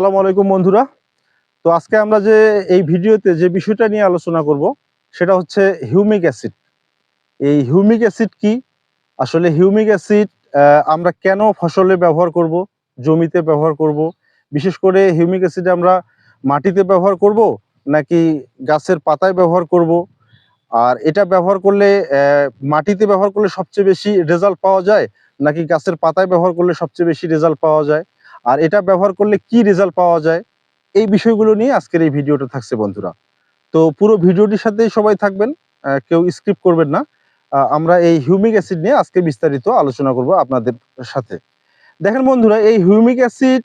আসসালামু আলাইকুম বন্ধুরা। তো আজকে আমরা যে এই ভিডিওতে যে বিষয়টা নিয়ে আলোচনা করব, সেটা হচ্ছে হিউমিক অ্যাসিড। এই হিউমিক অ্যাসিড কি? আসলে হিউমিক অ্যাসিড আমরা কেন ফসলে ব্যবহার করব, জমিতে ব্যবহার করব? বিশেষ করে হিউমিক অ্যাসিড আমরা মাটিতে ব্যবহার করব, নাকি গাছের পাতায় ব্যবহার করব? আর এটা ব্যবহার করলে মাটিতে ব্যবহার করলে সবচেয়ে বেশি রেজাল্ট পাওয়া যায়, নাকি গাছের পাতায় ব্যবহার করলে সবচেয়ে বেশি রেজাল্ট পাওয়া যায়? আর এটা ব্যবহার করলে কি রেজাল্ট পাওয়া যায়? এই বিষয়গুলো নিয়ে আজকের এই ভিডিওটা থাকছে বন্ধুরা। তো পুরো ভিডিওটির সাথেই সবাই থাকবেন কেউ স্কিপ করবেন না। আমরা এই হিউমিক অ্যাসিড নিয়ে আজকে বিস্তারিত আলোচনা করব আপনাদের সাথে। দেখেন বন্ধুরা, এই হিউমিক অ্যাসিড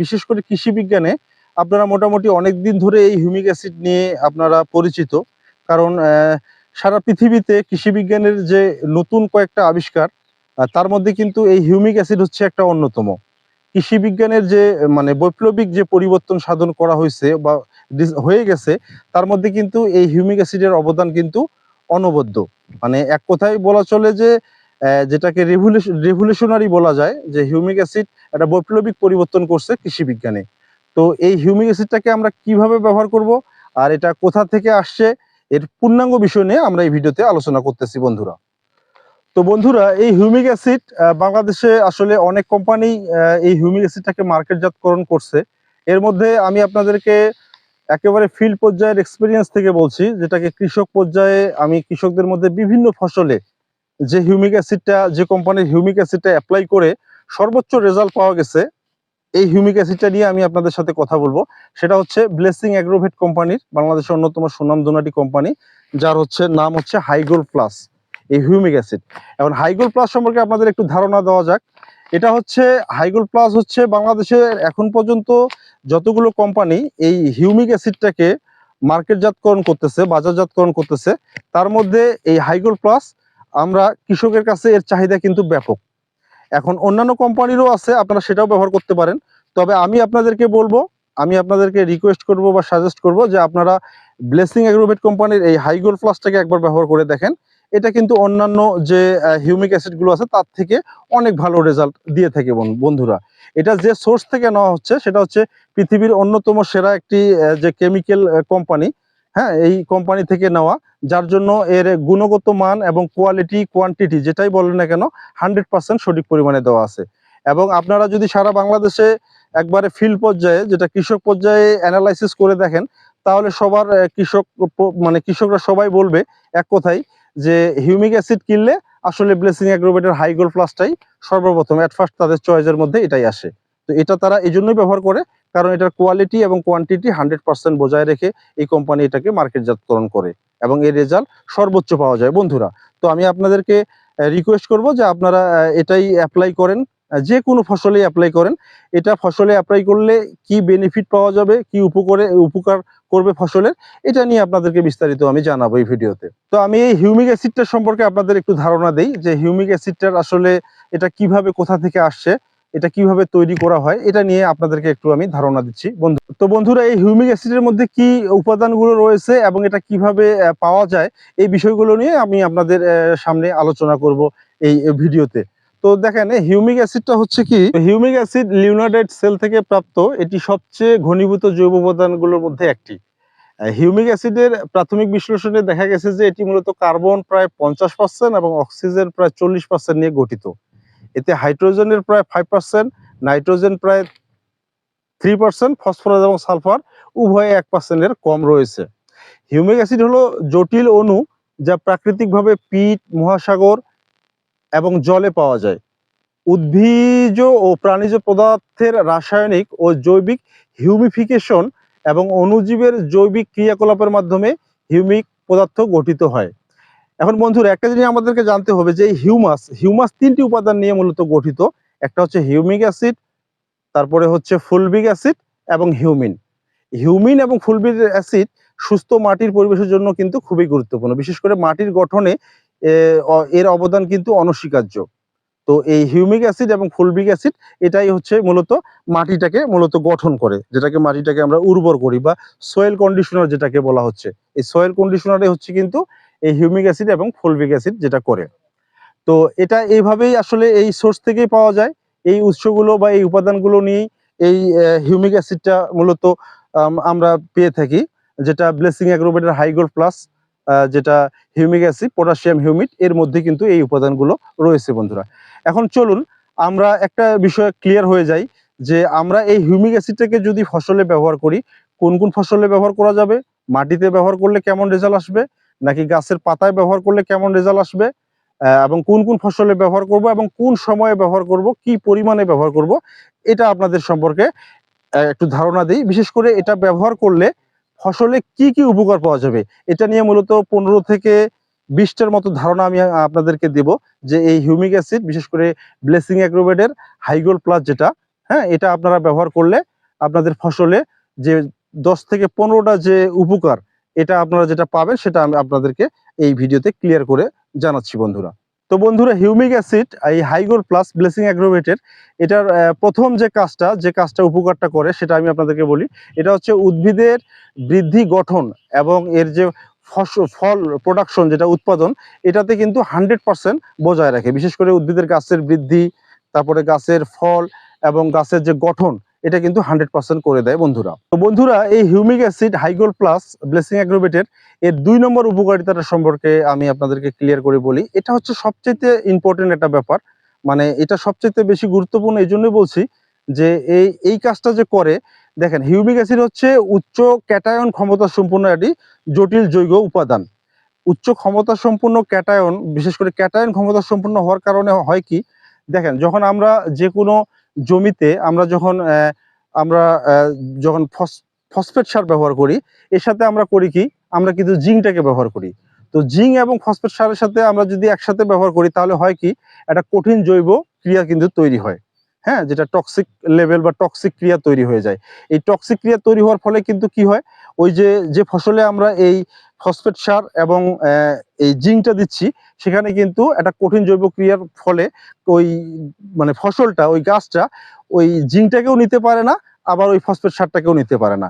বিশেষ করে কৃষি বিজ্ঞানে আপনারা মোটামুটি অনেক দিন ধরে এই হিউমিক অ্যাসিড নিয়ে আপনারা পরিচিত। কারণ সারা পৃথিবীতে কৃষি বিজ্ঞানের যে নতুন কয়েকটা আবিষ্কার তার মধ্যে কিন্তু এই হিউমিক অ্যাসিড হচ্ছে একটা অন্যতম। কৃষি বিজ্ঞানের যে মানে বৈপ্লবিক যে পরিবর্তন সাধন করা হয়েছে বা হয়ে গেছে, তার মধ্যে কিন্তু এই হিউমিক অ্যাসিডের অবদান কিন্তু অনবদ্য। মানে এক কথায় বলা চলে যে যেটাকে রেভুলেশনারি বলা যায়, যে হিউমিক অ্যাসিড একটা বৈপ্লবিক পরিবর্তন করছে কৃষি বিজ্ঞানে। তো এই হিউমিক অ্যাসিডটাকে আমরা কীভাবে ব্যবহার করব আর এটা কোথা থেকে আসছে, এর পূর্ণাঙ্গ বিষয় নিয়ে আমরা এই ভিডিওতে আলোচনা করতেছি বন্ধুরা। তো বন্ধুরা, এই হিউমিক অ্যাসিড বাংলাদেশে আসলে অনেক কোম্পানি এই হিউমিক অ্যাসিডটাকে মার্কেটজাতকরণ করছে। এর মধ্যে আমি আপনাদেরকে একেবারে ফিল্ড পর্যায়ের এক্সপিরিয়েন্স থেকে বলছি, যেটাকে কৃষক পর্যায়ে আমি কৃষকদের মধ্যে বিভিন্ন ফসলে যে হিউমিক অ্যাসিডটা যে কোম্পানির হিউমিক অ্যাসিডটা অ্যাপ্লাই করে সর্বোচ্চ রেজাল্ট পাওয়া গেছে। এই হিউমিক অ্যাসিডটা নিয়ে আমি আপনাদের সাথে কথা বলব। সেটা হচ্ছে ব্লেসিং অ্যাগ্রোভেট কোম্পানির বাংলাদেশের অন্যতম সুনামধনাটি কোম্পানি যার হচ্ছে নাম হচ্ছে হাইগোল প্লাস এই হিউমিক অ্যাসিড এখন হাইগোল প্লাস সম্পর্কে আপনাদের একটু ধারণা দেওয়া যাক। এটা হচ্ছে হাইগোল প্লাস হচ্ছে বাংলাদেশের এখন পর্যন্ত যতগুলো কোম্পানি এই হিউমিক অ্যাসিডটাকে মার্কেটজাতকরণ করতেছে, বাজারজাতকরণ করতেছে, তার মধ্যে এই হাইগোল প্লাস আমরা কৃষকের কাছে এর চাহিদা কিন্তু ব্যাপক। এখন অন্যান্য কোম্পানিরও আছে, আপনারা সেটাও ব্যবহার করতে পারেন। তবে আমি আপনাদেরকে বলব, আমি আপনাদেরকে রিকোয়েস্ট করব বা সাজেস্ট করব যে আপনারা ব্লেসিং অ্যাগ্রোভেট কোম্পানির এই হাইগোল প্লাসটাকে একবার ব্যবহার করে দেখেন। এটা কিন্তু অন্যান্য যে হিউমিক অ্যাসিডগুলো আছে, তার থেকে অনেক ভালো রেজাল্ট দিয়ে থাকে বন- বন্ধুরা। এটা যে সোর্স থেকে নেওয়া হচ্ছে, সেটা হচ্ছে পৃথিবীর অন্যতম সেরা একটি যে কেমিক্যাল কোম্পানি হ্যাঁ এই কোম্পানি থেকে নেওয়া, যার জন্য এর গুণগত মান এবং কোয়ালিটি কোয়ান্টিটি যেটাই বলেন না কেন হান্ড্রেড পার্সেন্ট সঠিক পরিমাণে দেওয়া আছে। এবং আপনারা যদি সারা বাংলাদেশে একবারে ফিল্ড পর্যায়ে, যেটা কৃষক পর্যায়ে অ্যানালাইসিস করে দেখেন, তাহলে সবার কৃষক মানে কৃষকরা সবাই বলবে, এক কথাই যে হিউমিক অ্যাসিড কিনলে আসলে ব্লেসিং অ্যাগ্রোভেটের হাইগোল প্লাসটাই সর্বপ্রথম অ্যাট ফার্স্ট তাদের চয়েসের মধ্যে এটাই আসে। তো এটা তারা এই জন্যই ব্যবহার করে, কারণ এটার কোয়ালিটি এবং কোয়ান্টিটি হান্ড্রেড পার্সেন্ট বজায় রেখে এই কোম্পানি এটাকে মার্কেটজাতকরণ করে এবং এর রেজাল্ট সর্বোচ্চ পাওয়া যায়। বন্ধুরা, তো আমি আপনাদেরকে রিকোয়েস্ট করব যে আপনারা এটাই অ্যাপ্লাই করেন যে কোনো ফসলে অ্যাপ্লাই করেন। এটা ফসলে অ্যাপ্লাই করলে কি বেনিফিট পাওয়া যাবে, কি উপকারে, উপকার করবে ফসলের, এটা নিয়ে আপনাদেরকে বিস্তারিত আমি জানাব এই ভিডিওতে। তো আমি এই হিউমিক অ্যাসিডটা সম্পর্কে আপনাদের একটু ধারণা দেই, যে হিউমিক অ্যাসিডটার আসলে এটা কীভাবে কোথা থেকে আসছে, এটা কীভাবে তৈরি করা হয়, এটা নিয়ে আপনাদেরকে একটু আমি ধারণা দিচ্ছি। বন্ধু, তো বন্ধুরা, এই হিউমিক অ্যাসিডের মধ্যে কি উপাদানগুলো রয়েছে এবং এটা কীভাবে পাওয়া যায়, এই বিষয়গুলো নিয়ে আমি আপনাদের সামনে আলোচনা করব এই ভিডিওতে। তো দেখেন হিউমিক অ্যাসিডটা হচ্ছে কি? হিউমিক অ্যাসিড লিউনাডেট সেল থেকে প্রাপ্ত, এটি সবচেয়ে ঘনীভূত জৈব উপাদানগুলোর মধ্যে একটি। হিউমিক অ্যাসিডের প্রাথমিক বিশ্লেষণে দেখা গেছে যে এটি মূলত কার্বন প্রায় পঞ্চাশ পার্সেন্ট এবং অক্সিজেন প্রায় চল্লিশ পার্সেন্ট নিয়ে গঠিত। এতে হাইড্রোজেনের প্রায় ফাইভ পার্সেন্ট, নাইট্রোজেন প্রায় থ্রি পার্সেন্ট, ফসফরাস এবং সালফার উভয়ে এক পার্সেন্টের কম রয়েছে। হিউমিক অ্যাসিড হলো জটিল অণু যা প্রাকৃতিকভাবে পিট, মহাসাগর এবং জলে পাওয়া যায়। উদ্ভিজ ও প্রাণীজ পদার্থের রাসায়নিক ও জৈবিক হিউমিফিকেশন এবং অণুজীবের জৈবিক ক্রিয়াকলাপের মাধ্যমে হিউমিক পদার্থ গঠিত হয়। এখন বন্ধুরা, একটা জিনিস আমাদেরকে জানতে হবে যে হিউমাস হিউমাস তিনটি উপাদান নিয়ে মূলত গঠিত। একটা হচ্ছে হিউমিক অ্যাসিড, তারপরে হচ্ছে ফুলবিক অ্যাসিড এবং হিউমিন। হিউমিন এবং ফুলবিক অ্যাসিড সুস্থ মাটির পরিবেশের জন্য কিন্তু খুবই গুরুত্বপূর্ণ। বিশেষ করে মাটির গঠনে এর অবদান কিন্তু অনস্বীকার্য। তো এই হিউমিক অ্যাসিড এবং ফুলবিক অ্যাসিড এটাই হচ্ছে মূলত মাটিটাকে মূলত গঠন করে, যেটাকে মাটিটাকে আমরা উর্বর করি বা সয়েল কন্ডিশনার যেটাকে বলা হচ্ছে। এই সয়েল কন্ডিশনারে হচ্ছে কিন্তু এই হিউমিক অ্যাসিড এবং ফুলবিক অ্যাসিড যেটা করে। তো এটা এইভাবেই আসলে এই সোর্স থেকেই পাওয়া যায়। এই উৎসগুলো বা এই উপাদানগুলো নিয়েই এই হিউমিক অ্যাসিডটা মূলত আমরা পেয়ে থাকি, যেটা ব্লেসিং অ্যাগ্রোভেটের হাইগোল্ড প্লাস যেটা হিউমিক অ্যাসিড, পটাশিয়াম হিউমিড, এর মধ্যে কিন্তু এই উপাদানগুলো রয়েছে বন্ধুরা। এখন চলুন আমরা একটা বিষয় ক্লিয়ার হয়ে যাই যে আমরা এই হিউমিক অ্যাসিডটাকে যদি ফসলে ব্যবহার করি, কোন কোন ফসলে ব্যবহার করা যাবে? মাটিতে ব্যবহার করলে কেমন রেজাল্ট আসবে? নাকি গাছের পাতায় ব্যবহার করলে কেমন রেজাল্ট আসবে? এবং কোন কোন ফসলে ব্যবহার করব এবং কোন সময়ে ব্যবহার করব, কি পরিমাণে ব্যবহার করব, এটা আপনাদের সম্পর্কে একটু ধারণা দিই। বিশেষ করে এটা ব্যবহার করলে ফসলে কি কি উপকার পাওয়া যাবে? এটা নিয়ে মূলত পনেরো থেকে বিশটার মতো ধারণা আমি আপনাদেরকে দেব যে এই হিউমিক অ্যাসিড, বিশেষ করে ব্লেসিং অ্যাগ্রোভেটের হাইগোল প্লাস যেটা হ্যাঁ এটা আপনারা ব্যবহার করলে আপনাদের ফসলে যে দশ থেকে পনেরোটা যে উপকার, এটা আপনারা যেটা পাবেন সেটা আমি আপনাদেরকে এই ভিডিওতে ক্লিয়ার করে জানাচ্ছি বন্ধুরা। তো বন্ধুরা হিউমিক অ্যাসিড এই হাইগোল প্লাস ব্লেসিং অ্যাগ্রোভেটের এটার প্রথম যে কাজটা যে কাজটা উপকারটা করে, সেটা আমি আপনাদেরকে বলি, এটা হচ্ছে উদ্ভিদের বৃদ্ধি গঠন এবং এর যে ফসল ফল প্রোডাকশন যেটা উৎপাদন, এটাতে কিন্তু হান্ড্রেড পার্সেন্ট বজায় রাখে। বিশেষ করে উদ্ভিদের গাছের বৃদ্ধি, তারপরে গাছের ফল এবং গাছের যে গঠন এটা কিন্তু হান্ড্রেড পার্সেন্ট করে দেয় বন্ধুরা। তো বন্ধুরা, এই humic acid high gold plus blessing অ্যাগ্রোভেটের এর দুই নম্বর উপকারিতাটা সম্পর্কে আমি আপনাদেরকে ক্লিয়ার করে বলি। এটা হচ্ছে সবচেয়ে ইম্পর্টেন্ট একটা ব্যাপার। মানে এটা সবচেয়ে বেশি গুরুত্বপূর্ণ এই জন্যই বলছি যে এই এই কাজটা যে করে, দেখেন, হিউমিক অ্যাসিড হচ্ছে উচ্চ ক্যাটায়ন ক্ষমতা সম্পন্ন একটি জটিল জৈব উপাদান। উচ্চ ক্ষমতা সম্পন্ন ক্যাটায়ন, বিশেষ করে ক্যাটায়ন ক্ষমতা সম্পন্ন হওয়ার কারণে হয় কি? দেখেন, যখন আমরা যে কোনো জমিতে আমরা যখন আমরা যখন ফস- ফসফেট সার ব্যবহার করি, এর সাথে আমরা করি কি? আমরা কিন্তু জিঙ্কটাকে ব্যবহার করি। তো জিঙ্ক এবং ফসফেট সারের সাথে আমরা যদি একসাথে ব্যবহার করি, তাহলে হয় কি? একটা কঠিন জৈব ক্রিয়া কিন্তু তৈরি হয়। হ্যাঁ যেটা টক্সিক লেভেল বা টক্সিক ক্রিয়া তৈরি হয়ে যায়। এই টক্সিক ক্রিয়া তৈরি হওয়ার ফলে কিন্তু কি হয়? ওই যে যে ফসলে আমরা এই ফসফেট সার এবং এই জিঙ্কটা দিচ্ছি, সেখানে কিন্তু একটা কঠিন জৈব ক্রিয়ার ফলে ওই মানে ফসলটা, ওই গাছটা ওই জিঙ্কটাকেও নিতে পারে না আবার ওই ফসফেট সারটাকেও নিতে পারে না।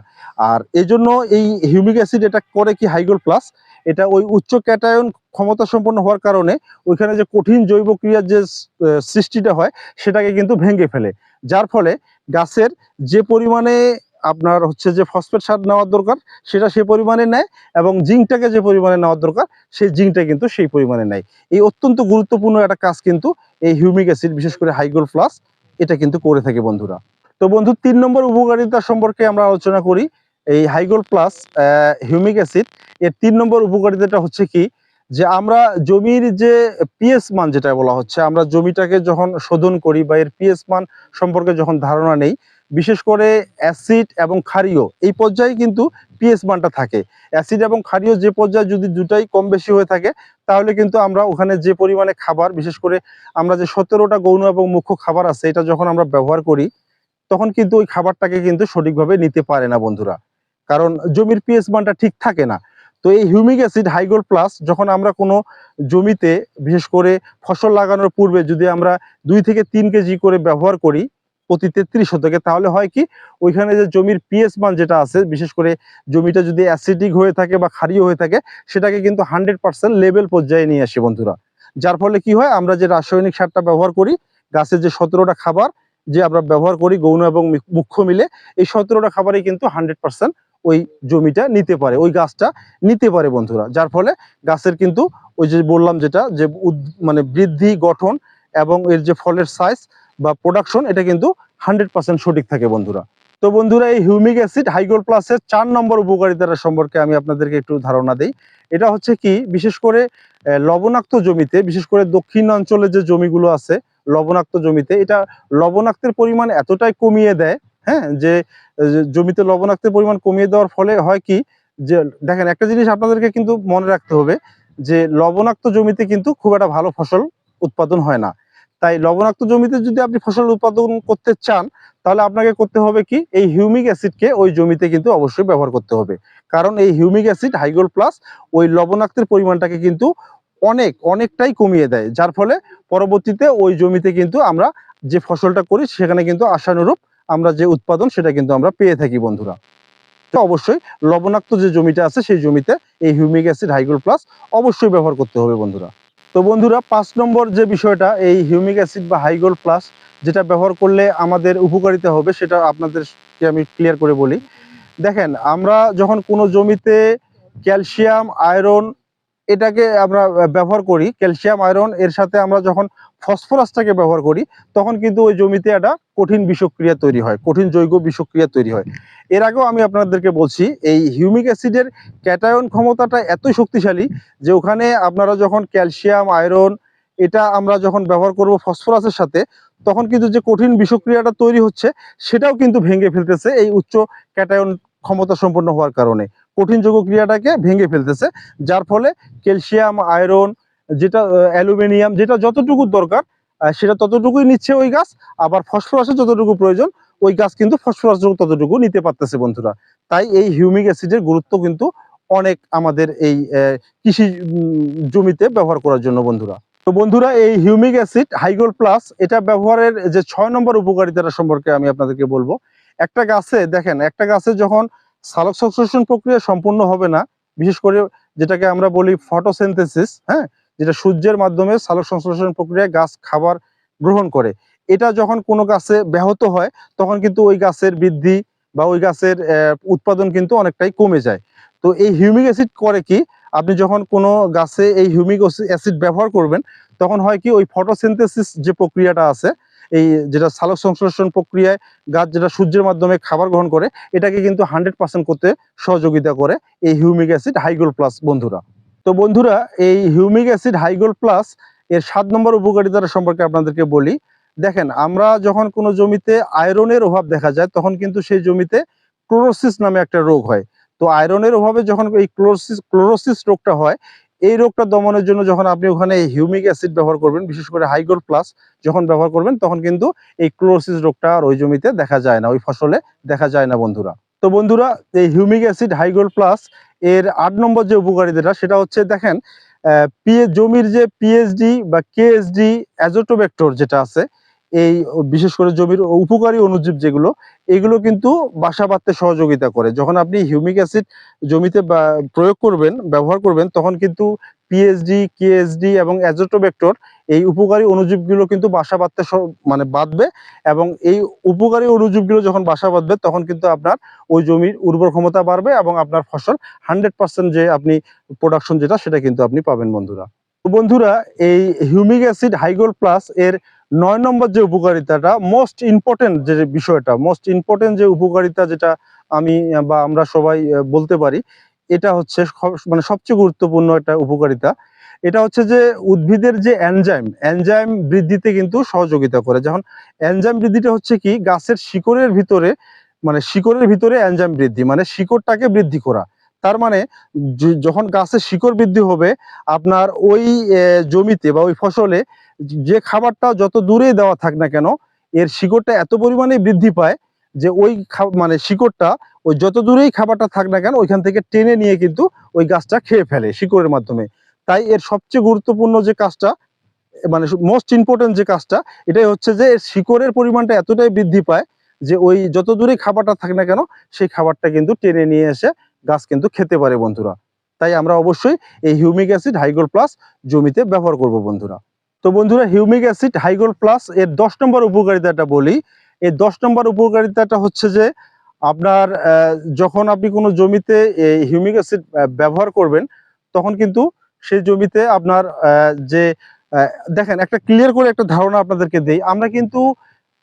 আর এই জন্য এই হিউমিক অ্যাসিড এটা করে কি হাইগোল প্লাস এটা ওই উচ্চ ক্যাটায়ন ক্ষমতা সম্পন্ন হওয়ার কারণে ওইখানে যে কঠিন জৈব ক্রিয়ার যে সৃষ্টিটা হয়, সেটাকে কিন্তু ভেঙে ফেলে। যার ফলে গাছের যে পরিমাণে আপনার হচ্ছে যে ফসফেট সার নেওয়ার দরকার, সেটা সে পরিমাণে নেয় এবং জিঙ্কটাকে যে পরিমাণে নেওয়ার দরকার, সেই জিঙ্কটা কিন্তু সেই পরিমাণে নেয়। এই অত্যন্ত গুরুত্বপূর্ণ একটা কাজ কিন্তু এই হিউমিক অ্যাসিড বিশেষ করে হাইগোল প্লাস এটা কিন্তু করে থাকে বন্ধুরা। তো বন্ধু, তিন নম্বর উপকারিতা সম্পর্কে আমরা আলোচনা করি, এই হাইগোল প্লাস হিউমিক অ্যাসিড। এর তিন নম্বর উপকারিতাটা হচ্ছে কি? যে আমরা জমির যে পিএস মান যেটা বলা হচ্ছে, আমরা জমিটাকে যখন শোধন করি বা এর পিএস মান সম্পর্কে যখন ধারণা নেই, বিশেষ করে অ্যাসিড এবং ক্ষারীয়, এই পর্যায়ে কিন্তু পিএস মানটা থাকে। অ্যাসিড এবং ক্ষারীয় যে পর্যায়ে যদি দুটাই কম বেশি হয়ে থাকে, তাহলে কিন্তু আমরা ওখানে যে পরিমাণে খাবার, বিশেষ করে আমরা যে সতেরোটা গৌণ এবং মুখ্য খাবার আছে, এটা যখন আমরা ব্যবহার করি তখন কিন্তু ওই খাবারটাকে কিন্তু সঠিকভাবে নিতে পারে না বন্ধুরা। কারণ জমির পিএস মানটা ঠিক থাকে না। তো এই হিউমিক অ্যাসিড হাইগোল প্লাস যখন আমরা কোনো জমিতে, বিশেষ করে ফসল লাগানোর পূর্বে যদি আমরা দুই থেকে তিন কেজি করে ব্যবহার করি, প্রতি তেত্রিশ শতকে, তাহলে হয় কি, ওইখানে যে জমির পিএস মান যেটা আছে, বিশেষ করে জমিটা যদি অ্যাসিডিক হয়ে থাকে বা ক্ষারীয় হয়ে থাকে, সেটাকে কিন্তু হান্ড্রেড পার্সেন্ট লেভেল পর্যায়ে নিয়ে আসে বন্ধুরা। যার ফলে কি হয়, আমরা যে রাসায়নিক সারটা ব্যবহার করি গাছের যে সতেরোটা খাবার যে আমরা ব্যবহার করি গৌণ এবং মুখ্য মিলে, এই সতেরোটা খাবারই কিন্তু হান্ড্রেড পার্সেন্ট ওই জমিটা নিতে পারে, ওই গাছটা নিতে পারে বন্ধুরা। যার ফলে গাছের কিন্তু ওই যে বললাম যেটা, যে মানে বৃদ্ধি, গঠন এবং এর যে ফলের সাইজ বা প্রোডাকশন এটা কিন্তু হান্ড্রেড পার্সেন্ট সঠিক থাকে বন্ধুরা। তো বন্ধুরা, এই হিউমিক অ্যাসিড হাইগোল প্লাসের চার নম্বর উপকারিতাটা সম্পর্কে আমি আপনাদেরকে একটু ধারণা দিই। এটা হচ্ছে কি, বিশেষ করে লবণাক্ত জমিতে, বিশেষ করে দক্ষিণ অঞ্চলে যে জমিগুলো আছে লবণাক্ত জমিতে, এটা লবণাক্তের পরিমাণ এতটাই কমিয়ে দেয় হ্যাঁ যে জমিতে লবণাক্তের পরিমাণ কমিয়ে দেওয়ার ফলে হয় কি, যে, দেখেন একটা জিনিস আপনাদেরকে কিন্তু মনে রাখতে হবে, যে লবণাক্ত জমিতে কিন্তু খুব একটা ভালো ফসল উৎপাদন হয় না। তাই লবণাক্ত জমিতে যদি আপনি ফসল উৎপাদন করতে চান, তাহলে আপনাকে করতে হবে কি, এই হিউমিক অ্যাসিডকে ওই জমিতে কিন্তু অবশ্যই ব্যবহার করতে হবে। কারণ এই হিউমিক অ্যাসিড, হাইগোল প্লাস, ওই লবণাক্তের পরিমাণটাকে কিন্তু অনেক, অনেকটাই কমিয়ে দেয়। যার ফলে পরবর্তীতে ওই জমিতে কিন্তু আমরা যে ফসলটা করি, সেখানে কিন্তু আশানুরূপ আমরা যে উৎপাদন, সেটা কিন্তু আমরা পেয়ে থাকি বন্ধুরা। তো অবশ্যই লবণাক্ত যে জমিটা আছে, সেই জমিতে এই হিউমিক অ্যাসিড হাইগোল প্লাস অবশ্যই ব্যবহার করতে হবে বন্ধুরা। তো বন্ধুরা, পাঁচ নম্বর যে বিষয়টা, এই হিউমিক অ্যাসিড বা হাইগোল প্লাস যেটা ব্যবহার করলে আমাদের উপকারিতা হবে, সেটা আপনাদেরকে আমি ক্লিয়ার করে বলি। দেখেন, আমরা যখন কোনো জমিতে ক্যালসিয়াম, আয়রন এটাকে আমরা ব্যবহার করি। ক্যালসিয়াম, আয়রন, এর সাথে আমরা যখন ফসফরাসটাকে ব্যবহার করি, তখন কিন্তু ওই জমিতে একটা কঠিন বিষক্রিয়া তৈরি হয়, কঠিন জৈব বিষক্রিয়া তৈরি হয়। এর আগেও আমি আপনাদেরকে বলছি, এই হিউমিক অ্যাসিডের ক্যাটায়ন ক্ষমতাটা এতই শক্তিশালী যে ওখানে আপনারা যখন ক্যালসিয়াম, আয়রন, এটা আমরা যখন ব্যবহার করব ফসফরাসের সাথে, তখন কিন্তু যে কঠিন বিষক্রিয়াটা তৈরি হচ্ছে, সেটাও কিন্তু ভেঙে ফেলতেছে এই উচ্চ ক্যাটায়ন ক্ষমতা সম্পন্ন হওয়ার কারণে। কঠিন যৌগ ক্রিয়াটাকে ভেঙে ফেলতেছে, যার ফলে ক্যালসিয়াম, আয়রন যেটা অ্যালুমিনিয়াম যেটা যতটুকু দরকার সেটা ততটুকুই নিচ্ছে ওই গাছ, আবার ফসফরাসের যতটুকু প্রয়োজন, ওই গাছ কিন্তু ফসফরাস ততটুকু নিতে পারতেছে বন্ধুরা। তাই এই হিউমিক অ্যাসিডের গুরুত্ব কিন্তু অনেক আমাদের এই কৃষি জমিতে ব্যবহার করার জন্য বন্ধুরা। তো বন্ধুরা, এই হিউমিক অ্যাসিড হাইগোল প্লাস, এটা ব্যবহারের যে ছয় নম্বর উপকারিতাটা সম্পর্কে আমি আপনাদেরকে বলব। একটা গাছে, দেখেন, একটা গাছে যখন সালোক সংশ্লেষণ প্রক্রিয়া সম্পূর্ণ হবে না। বিশেষ করে যেটাকে আমরা বলি ফটোসেন্থেসিস হ্যাঁ? যেটা সূর্যের মাধ্যমে সালোক সংশ্লেষণ প্রক্রিয়ায় গাছ খাবার গ্রহণ করে। এটা যখন কোনো গাছে ব্যাহত হয়, তখন কিন্তু ওই গাছের বৃদ্ধি বা ওই গাছের উৎপাদন কিন্তু অনেকটাই কমে যায়। তো এই হিউমিক অ্যাসিড করে কি, আপনি যখন কোনো গাছে এই হিউমিক অ্যাসিড ব্যবহার করবেন, তখন হয় কি ওই ফটোসিনথেসিস যে প্রক্রিয়াটা আছে এই যেটা সালোক সংশ্লেষণ প্রক্রিয়ায় গাছ যেটা সূর্যের মাধ্যমে খাবার গ্রহণ করে, এটাকে কিন্তু হান্ড্রেড পার্সেন্ট করতে সহযোগিতা করে এই হিউমিক অ্যাসিড হাইগোল প্লাস বন্ধুরা। তো বন্ধুরা, এই হিউমিক অ্যাসিড হাইগোল প্লাস এর সাত নম্বর উপকারিতার সম্পর্কে আপনাদেরকে বলি। দেখেন, আমরা যখন কোনো জমিতে আয়রনের অভাব দেখা যায়, তখন কিন্তু সেই জমিতে ক্লোরোসিস নামে একটা রোগ হয়। তো আয়রনের অভাবে যখন এই ক্লোরোসিস ক্লোরোসিস রোগটা হয় এই রোগটা দমনের জন্য যখন আপনি ওখানে হিউমিক অ্যাসিড ব্যবহার করবেন, বিশেষ করে হাইগোল প্লাস যখন ব্যবহার করবেন, তখন কিন্তু এই ক্লোরোসিস রোগটা আর ওই জমিতে দেখা যায় না, ওই ফসলে দেখা যায় না বন্ধুরা। তো বন্ধুরা, এই হিউমিক অ্যাসিড হাইগোল প্লাস এর আট নম্বর যে উপকারিতাটা, সেটা হচ্ছে দেখেন পিএ জমির যে পিএইচডি বা কেএসডি অ্যাজোটোব্যাক্টর যেটা আছে এই বিশেষ করে জমির উপকারী অনুজীব যেগুলো, এগুলো কিন্তু বাসা বাঁধতে সহযোগিতা করে। যখন আপনি হিউমিক অ্যাসিড জমিতে প্রয়োগ করবেন, ব্যবহার করবেন, তখন কিন্তু পিএইচডি কেএসডি এবং অ্যাজোটোব্যাক্টর এই উপকারী অনুজীবগুলো কিন্তু বাসা বাঁধতে মানে বাঁধবে এবং এই উপকারী অনুজীবগুলো যখন বাসা বাঁধবে, তখন কিন্তু আপনার ওই জমির উর্বর ক্ষমতা বাড়বে এবং আপনার ফসল হান্ড্রেড পার্সেন্ট যে আপনি প্রোডাকশন যেটা, সেটা কিন্তু আপনি পাবেন বন্ধুরা। বন্ধুরা, এই হিউমিক অ্যাসিড হাইগোল প্লাস এর নয় নম্বর যে উপকারিতাটা মোস্ট ইম্পর্টেন্ট যে বিষয়টা মোস্ট ইম্পর্টেন্ট যে উপকারিতা যেটা আমি বা আমরা সবাই বলতে পারি, এটা হচ্ছে মানে সবচেয়ে গুরুত্বপূর্ণ একটা উপকারিতা। এটা হচ্ছে যে উদ্ভিদের যে এনজাইম এনজাইম বৃদ্ধিতে কিন্তু সহযোগিতা করে। যখন এনজাইম বৃদ্ধিটা হচ্ছে কি, গাছের শিকড়ের ভিতরে মানে শিকড়ের ভিতরে এনজাইম বৃদ্ধি মানে শিকড়টাকে বৃদ্ধি করা। তার মানে যখন গাছের শিকড় বৃদ্ধি হবে, আপনার ওই জমিতে বা ওই ফসলে যে খাবারটা যত দূরেই দেওয়া থাক না কেন, এর শিকড়টা এত পরিমাণে বৃদ্ধি পায় যে ওই মানে শিকড়টা ওই যত দূরেই খাবারটা থাক না কেন, ওইখান থেকে টেনে নিয়ে কিন্তু ওই গাছটা খেয়ে ফেলে শিকড়ের মাধ্যমে। তাই এর সবচেয়ে গুরুত্বপূর্ণ যে কাজটা মানে মোস্ট ইম্পর্টেন্ট যে কাজটা, এটাই হচ্ছে যে এর শিকড়ের পরিমাণটা এতটাই বৃদ্ধি পায় যে ওই যত দূরেই খাবারটা থাক না কেন, সেই খাবারটা কিন্তু টেনে নিয়ে এসে গাছ কিন্তু খেতে পারে বন্ধুরা। তাই আমরা অবশ্যই এই হিউমিক অ্যাসিড হাইগোল প্লাস জমিতে ব্যবহার করব বন্ধুরা। তো বন্ধুরা, হিউমিক অ্যাসিড হাইগোল প্লাস এর দশ নম্বর উপকারিতাটা বলি। এই দশ নম্বর উপকারিতাটা হচ্ছে যে, আপনার যখন আপনি কোনো জমিতে হিউমিক অ্যাসিড ব্যবহার করবেন, তখন কিন্তু সেই জমিতে আপনার যে দেখেন একটা ক্লিয়ার করে একটা ধারণা আপনাদেরকে দেই। আমরা কিন্তু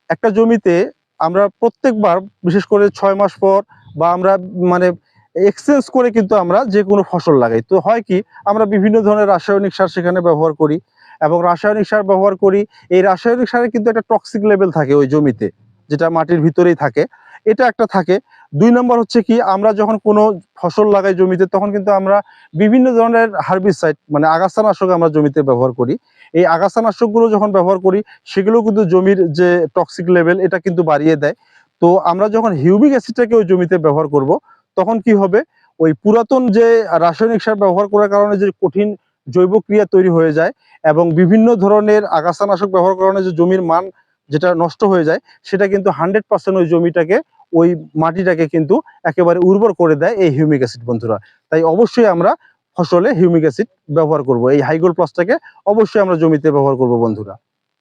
একটা জমিতে আমরা প্রত্যেকবার, বিশেষ করে ছয় মাস পর বা আমরা মানে এক্সচেঞ্জ করে কিন্তু আমরা যে কোনো ফসল লাগাই। তো হয় কি, আমরা বিভিন্ন ধরনের রাসায়নিক সার সেখানে ব্যবহার করি। এবং রাসায়নিক সার ব্যবহার করি, এই রাসায়নিক সারের কিন্তু একটা টক্সিক লেভেল থাকে ওই জমিতে, যেটা মাটির ভিতরেই থাকে। এটা একটা থাকে। দুই নম্বর হচ্ছে কি, আমরা যখন কোনো ফসল লাগাই জমিতে, তখন কিন্তু আমরা বিভিন্ন ধরনের হার্বিসাইড মানে আগাছানাশক আমরা জমিতে ব্যবহার করি। এই আগাছানাশকগুলো যখন ব্যবহার করি, সেগুলো কিন্তু জমির যে টক্সিক লেভেল এটা কিন্তু বাড়িয়ে দেয়। তো আমরা যখন হিউমিক অ্যাসিডটাকে ওই জমিতে ব্যবহার করব, তখন কি হবে? ওই পুরাতন যে রাসায়নিক সার ব্যবহার করার কারণে যে কঠিন জৈব ক্রিয়া তৈরি হয়ে যায় এবং বিভিন্ন ধরনের আগাছানাশক ব্যবহার করার যে জমির মান যেটা নষ্ট হয়ে যায়, সেটা কিন্তু হান্ড্রেড পার্সেন্ট ওই জমিটাকে, ওই মাটিটাকে কিন্তু একেবারে উর্বর করে দেয় এই হিউমিক অ্যাসিড বন্ধুরা। তাই অবশ্যই আমরা ফসলে হিউমিক অ্যাসিড ব্যবহার করব। এই হাইগোল প্লাসটাকে অবশ্যই আমরা জমিতে ব্যবহার করব বন্ধুরা।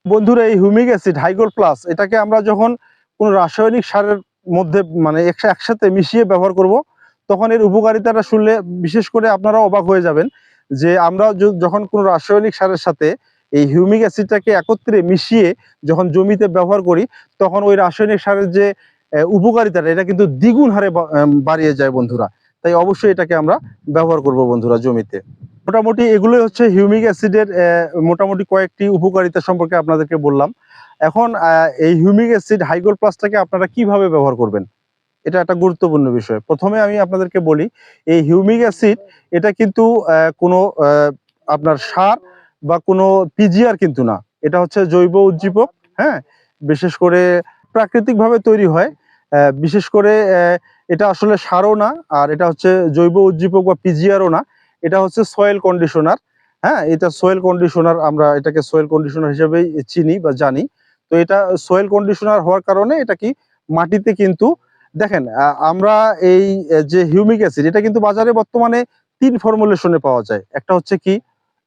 বন্ধুরা, এই হিউমিক অ্যাসিড হাইগোল প্লাস, এটাকে আমরা যখন কোনো রাসায়নিক সারের মধ্যে মানে একসা- একসাথে মিশিয়ে ব্যবহার করব, তখন এর উপকারিতাটা শুনলে বিশেষ করে আপনারা অবাক হয়ে যাবেন। যে আমরা যখন কোনো রাসায়নিক সারের সাথে এই হিউমিক অ্যাসিডটাকে একত্রে মিশিয়ে যখন জমিতে ব্যবহার করি, তখন ওই রাসায়নিক সারের যে উপকারিতাটা, এটা কিন্তু দ্বিগুণ হারে বাড়িয়ে যায় বন্ধুরা। তাই অবশ্যই এটাকে আমরা ব্যবহার করব বন্ধুরা জমিতে। মোটামুটি এগুলোই হচ্ছে হিউমিক অ্যাসিডের মোটামুটি কয়েকটি উপকারিতা সম্পর্কে আপনাদেরকে বললাম। এখন এই হিউমিক অ্যাসিড হাইগোল প্লাসটাকে আপনারা কীভাবে ব্যবহার করবেন? এটা একটা গুরুত্বপূর্ণ বিষয়। প্রথমে আমি আপনাদেরকে বলি, এই হিউমিক অ্যাসিড, এটা কিন্তু কোনো আপনার সার বা কোনো পিজিআর কিন্তু না। এটা হচ্ছে জৈব উজ্জীবক হ্যাঁ? বিশেষ করে প্রাকৃতিকভাবে তৈরি হয়। বিশেষ করে এটা আসলে সারও না, আর এটা হচ্ছে জৈব উজ্জীবক বা পিজিআরও না। এটা হচ্ছে সয়েল কন্ডিশনার হ্যাঁ? এটা সয়েল কন্ডিশনার আমরা এটাকে সয়েল কন্ডিশনার হিসেবেই চিনি বা জানি। তো এটা সয়েল কন্ডিশনার হওয়ার কারণে এটা কি মাটিতে কিন্তু দেখেন আমরা এই যে হিউমিক অ্যাসিড, এটা কিন্তু বাজারে বর্তমানে তিন ফর্মুলেশনে পাওয়া যায়। একটা হচ্ছে কি?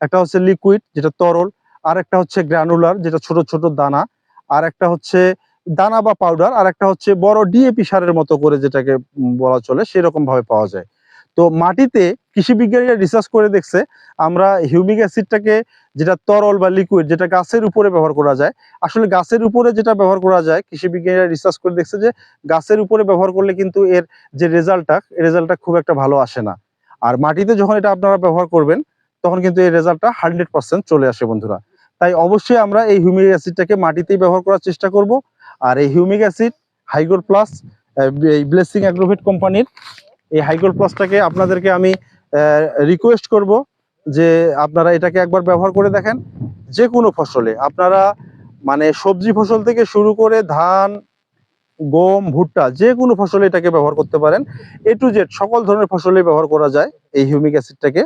একটা হচ্ছে লিকুইড যেটা তরল আর একটা হচ্ছে গ্রানুলার যেটা ছোট ছোট দানা আর একটা হচ্ছে দানা বা পাউডার আর একটা হচ্ছে বড় ডিএপি সারের মতো করে যেটাকে বলা চলে সেরকম ভাবে পাওয়া যায়। তো মাটিতে কৃষি বিজ্ঞানীরা রিসার্চ করে দেখছে, আমরা হিউমিক অ্যাসিডটাকে যেটা তরল বা লিকুইড যেটা গাছের উপরে ব্যবহার করা যায়, আসলে গাছের উপরে যেটা ব্যবহার করা যায়, কৃষি বিজ্ঞানীরা রিসার্চ করে দেখছে যে গাছের উপরে ব্যবহার করলে কিন্তু এর যে রেজাল্টটা রেজাল্টটা খুব একটা ভালো আসে না। আর মাটিতে যখন এটা আপনারা ব্যবহার করবেন, তখন কিন্তু এই রেজাল্টটা হান্ড্রেড পার্সেন্ট চলে আসে বন্ধুরা। তাই অবশ্যই আমরা এই হিউমিক অ্যাসিডটাকে মাটিতেই ব্যবহার করার চেষ্টা করব। আর এই humic acid high gold plus এই ব্লেসিং অ্যাগ্রোভেট কোম্পানির এই হাইগোল প্লাসটাকে আপনাদেরকে আমি রিকোয়েস্ট করব যে আপনারা এটাকে একবার ব্যবহার করে দেখেন। যে কোনো ফসলে আপনারা মানে সবজি ফসল থেকে শুরু করে ধান, গম, ভুট্টা যে কোনো ফসলে এটাকে ব্যবহার করতে পারেন। এ টু জেড সকল ধরনের ফসলে ব্যবহার করা যায় এই হিউমিক অ্যাসিডটাকে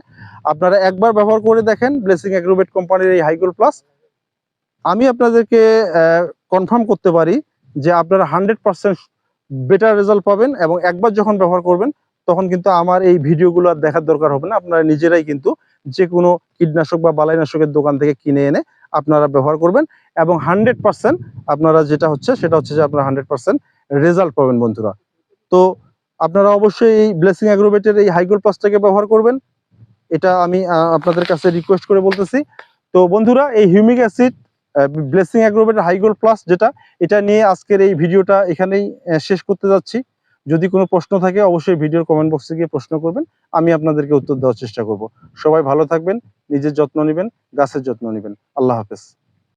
আপনারা একবার ব্যবহার করে দেখেন ব্লেসিং অ্যাগ্রোবেট কোম্পানির এই হাইগোল প্লাস আমি আপনাদেরকে কনফার্ম করতে পারি যে আপনারা হান্ড্রেড পার্সেন্ট বেটার রেজাল্ট পাবেন এবং একবার যখন ব্যবহার করবেন তখন কিন্তু আমার এই ভিডিওগুলো আর দেখার দরকার হবে না। আপনারা নিজেরাই কিন্তু যে কোনো কীটনাশক বা বালাইনাশকের দোকান থেকে কিনে এনে আপনারা ব্যবহার করবেন এবং হান্ড্রেড পার্সেন্ট আপনারা যেটা হচ্ছে সেটা হচ্ছে যে আপনারা হান্ড্রেড পার্সেন্ট রেজাল্ট পাবেন বন্ধুরা। তো আপনারা অবশ্যই এই ব্লেসিং অ্যাগ্রোভেটের এই হাইগোল প্লাসটাকে ব্যবহার করবেন। এটা আমি আপনাদের কাছে রিকোয়েস্ট করে বলতেছি। তো বন্ধুরা, এই হিউমিক অ্যাসিড ব্লেসিং অ্যাগ্রোভেটের হাইগোল প্লাস যেটা, এটা নিয়ে আজকের এই ভিডিওটা এখানেই শেষ করতে যাচ্ছি। যদি কোনো প্রশ্ন থাকে, অবশ্যই ভিডিওর কমেন্ট বক্সে গিয়ে প্রশ্ন করবেন, আমি আপনাদেরকে উত্তর দেওয়ার চেষ্টা করব। সবাই ভালো থাকবেন, নিজের যত্ন নেবেন, গাছের যত্ন নেবেন। আল্লাহ হাফেজ।